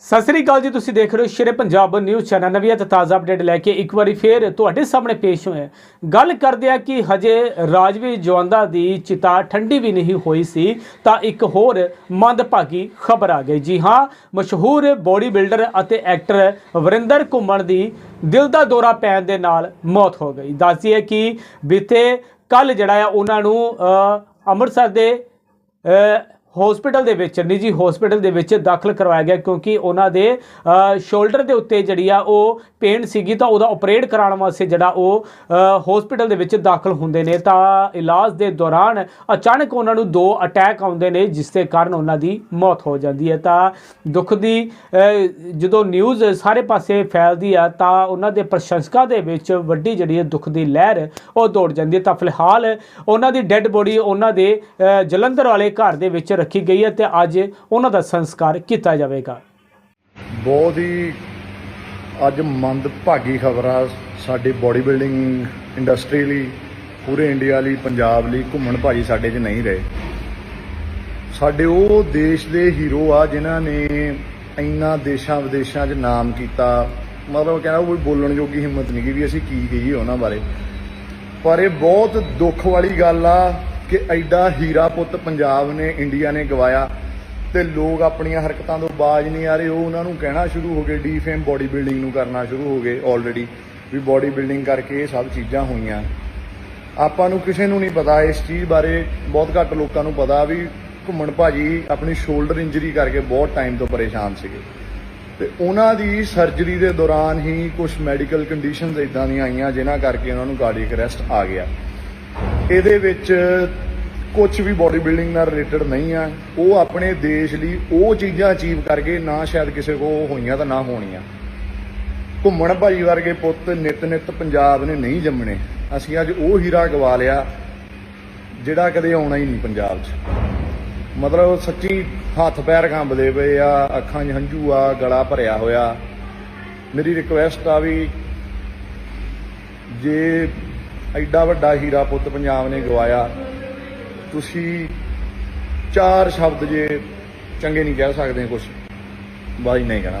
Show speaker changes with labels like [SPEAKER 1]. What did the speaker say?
[SPEAKER 1] ਸਤਿ ਸ੍ਰੀ ਅਕਾਲ ਜੀ, ਤੁਸੀਂ ਦੇਖ ਰਹੇ ਹੋ ਸ਼ੇਰੇ ਪੰਜਾਬ ਨਿਊਜ਼ ਚੈਨਲ। ਨਵੀਂ ਅਤੇ ਤਾਜ਼ਾ ਅਪਡੇਟ ਲੈ ਕੇ ਇੱਕ ਵਾਰੀ ਫੇਰ ਤੁਹਾਡੇ ਸਾਹਮਣੇ ਪੇਸ਼ ਹੋਏ ਗੱਲ ਕਰਦੇ ਆ ਕਿ ਹਜੇ ਰਾਜਵੀ ਜਵੰਦਾ ਦੀ ਚਿਤਾ ਠੰਡੀ ਵੀ ਨਹੀਂ ਹੋਈ ਸੀ, ਤਾਂ ਇੱਕ ਹੋਰ ਮੰਦਭਾਗੀ ਖਬਰ ਆ ਗਈ। ਜੀ ਹਾਂ, ਮਸ਼ਹੂਰ ਬੋਡੀ ਬਿਲਡਰ ਅਤੇ ਐਕਟਰ ਵਰਿੰਦਰ ਘੁੰਮਣ ਦੀ ਦਿਲ ਦਾ ਦੌਰਾ ਪੈਣ ਦੇ ਨਾਲ ਮੌਤ ਹੋ ਗਈ। ਦੱਸਦੀ ਹੈ ਕਿ ਬੀਤੇ ਕੱਲ ਜਿਹੜਾ ਆ, ਉਹਨਾਂ ਨੂੰ ਅੰਮ੍ਰਿਤਸਰ ਦੇ ਹਸਪੀਟਲ ਦੇ ਵਿੱਚ, ਨਿੱਜੀ ਹਸਪੀਟਲ ਦੇ ਵਿੱਚ ਦਾਖਲ ਕਰਵਾਇਆ ਗਿਆ ਕਿਉਂਕਿ ਉਹਨਾਂ ਦੇ ਸ਼ੋਲਡਰ ਦੇ ਉੱਤੇ ਜਿਹੜੀ ਆ ਉਹ ਪੇਨ ਸੀਗੀ ਤਾਂ ਉਹਦਾ ਆਪਰੇਟ ਕਰਾਉਣ ਵਾਸਤੇ ਜਿਹੜਾ ਉਹ ਹਸਪੀਟਲ ਦੇ ਵਿੱਚ ਦਾਖਲ ਹੁੰਦੇ ਨੇ। ਤਾਂ ਇਲਾਜ ਦੇ ਦੌਰਾਨ ਅਚਾਨਕ ਉਹਨਾਂ ਨੂੰ ਦੋ ਅਟੈਕ ਆਉਂਦੇ ਨੇ, ਜਿਸ ਦੇ ਕਾਰਨ ਉਹਨਾਂ ਦੀ ਮੌਤ ਹੋ ਜਾਂਦੀ ਹੈ। ਤਾਂ ਦੁੱਖ ਦੀ ਜਦੋਂ ਨਿਊਜ਼ ਸਾਰੇ ਪਾਸੇ ਫੈਲਦੀ ਆ, ਤਾਂ ਉਹਨਾਂ ਦੇ ਪ੍ਰਸ਼ੰਸਕਾਂ ਦੇ ਵਿੱਚ ਵੱਡੀ ਜਿਹੜੀ ਹੈ ਦੁੱਖ ਦੀ ਲਹਿਰ ਉਹ ਦੌੜ ਜਾਂਦੀ ਹੈ। ਤਾਂ ਫਿਲਹਾਲ ਉਹਨਾਂ ਦੀ ਡੈੱਡ ਬੋਡੀ ਉਹਨਾਂ ਦੇ ਜਲੰਧਰ ਵਾਲੇ ਘਰ ਦੇ ਵਿੱਚ ਰੱਖੀ ਗਈ ਹੈ ਤੇ ਅੱਜ ਉਹਨਾਂ ਦਾ ਸੰਸਕਾਰ ਕੀਤਾ ਜਾਵੇਗਾ।
[SPEAKER 2] ਬਹੁਤ ਹੀ ਅੱਜ ਮੰਦਭਾਗੀ ਖਬਰ ਆ ਸਾਡੇ ਬੋਡੀ ਬਿਲਡਿੰਗ ਇੰਡਸਟਰੀ ਲਈ, ਪੂਰੇ ਇੰਡੀਆ ਲਈ, ਪੰਜਾਬ ਲਈ ਘੁੰਮਣ ਭਾਜੀ ਸਾਡੇ 'ਚ ਨਹੀਂ ਰਹੇ। ਸਾਡੇ ਉਹ ਦੇਸ਼ ਦੇ ਹੀਰੋ ਆ ਜਿਨ੍ਹਾਂ ਨੇ ਇੰਨਾ ਦੇਸ਼ਾਂ ਵਿਦੇਸ਼ਾਂ 'ਚ ਨਾਮ ਕੀਤਾ। ਮਤਲਬ ਕਹਿੰਦਾ ਕੋਈ ਬੋਲਣ ਜੋਗੀ ਹਿੰਮਤ ਨਹੀਂ ਗੀ ਵੀ ਅਸੀਂ ਕੀ ਕਹੀਏ ਉਹਨਾਂ ਬਾਰੇ। ਪਰ ਇਹ ਬਹੁਤ ਦੁੱਖ ਵਾਲੀ ਗੱਲ ਆ ਕਿ ਐਡਾ ਹੀਰਾ ਪੁੱਤ ਪੰਜਾਬ ਨੇ, ਇੰਡੀਆ ਨੇ ਗਵਾਇਆ ਤੇ ਲੋਕ ਆਪਣੀਆਂ ਹਰਕਤਾਂ ਤੋਂ ਬਾਜ ਨਹੀਂ ਆ ਰਹੇ। ਉਹ ਉਹਨਾਂ ਨੂੰ ਕਹਿਣਾ ਸ਼ੁਰੂ ਹੋ ਗਏ, ਡੀਫੇਮ ਬਾਡੀ ਬਿਲਡਿੰਗ ਨੂੰ ਕਰਨਾ ਸ਼ੁਰੂ ਹੋ ਗਏ ਆਲਰੇਡੀ ਵੀ ਬਾਡੀ ਬਿਲਡਿੰਗ ਕਰਕੇ ਇਹ ਸਭ ਚੀਜ਼ਾਂ ਹੋਈਆਂ। ਆਪਾਂ ਨੂੰ ਕਿਸੇ ਨੂੰ ਨਹੀਂ ਪਤਾ, ਇਸ ਚੀਜ਼ ਬਾਰੇ ਬਹੁਤ ਘੱਟ ਲੋਕਾਂ ਨੂੰ ਪਤਾ ਵੀ ਘੁੰਮਣ ਭਾਜੀ ਆਪਣੀ ਸ਼ੋਲਡਰ ਇੰਜਰੀ ਕਰਕੇ ਬਹੁਤ ਟਾਈਮ ਤੋਂ ਪਰੇਸ਼ਾਨ ਸੀਗੇ। ਤੇ ਉਹਨਾਂ ਦੀ ਸਰਜਰੀ ਦੇ ਦੌਰਾਨ ਹੀ ਕੁਝ ਮੈਡੀਕਲ ਕੰਡੀਸ਼ਨਸ ਇਦਾਂ ਦੀਆਂ ਆਈਆਂ, ਜਿਨ੍ਹਾਂ ਕਰਕੇ ਉਹਨਾਂ ਨੂੰ ਕਾਰਡੀਅਕ ਅਰੈਸਟ ਆ ਗਿਆ। ਇਹਦੇ ਵਿੱਚ ਕੁਝ ਵੀ ਬਾਡੀ ਬਿਲਡਿੰਗ ਨਾਲ ਰਿਲੇਟਡ ਨਹੀਂ ਆ। ਉਹ ਆਪਣੇ ਦੇਸ਼ ਲਈ ਉਹ ਚੀਜ਼ਾਂ ਅਚੀਵ ਕਰਕੇ ਨਾ ਸ਼ਾਇਦ ਕਿਸੇ ਕੋ ਹੋਈਆਂ ਤਾਂ ਨਾ ਹੋਣੀਆਂ। ਘੁੰਮਣ ਭਾਜੀ ਵਰਗੇ ਪੁੱਤ ਨਿਤ ਨਿਤ ਪੰਜਾਬ ਨੇ ਨਹੀਂ ਜੰਮਣੇ। ਅਸੀਂ ਅੱਜ ਉਹ ਹੀਰਾ ਗਵਾ ਲਿਆ, ਜਿਹੜਾ ਕਦੇ ਆਉਣਾ ਹੀ ਨਹੀਂ ਪੰਜਾਬ 'ਚ। ਮਤਲਬ ਸੱਚੀ ਹੱਥ ਪੈਰ ਕੰਬਦੇ ਪਏ ਆ, ਅੱਖਾਂ 'ਚ ਹੰਝੂ ਆ, ਗਲਾ ਭਰਿਆ ਹੋਇਆ। ਮੇਰੀ ਰਿਕੁਐਸਟ ਆ ਵੀ ਜੇ ਐਡਾ ਵੱਡਾ ਹੀਰਾ ਪੁੱਤ ਪੰਜਾਬ ਨੇ ਗਵਾਇਆ। ਤੁਸੀਂ ਚਾਰ ਸ਼ਬਦ ਜੇ ਚੰਗੇ ਨਹੀਂ ਕਹਿ ਸਕਦੇ ਕੁਝ ਬਾਈ, ਨਹੀਂ ਕਹਿਣਾ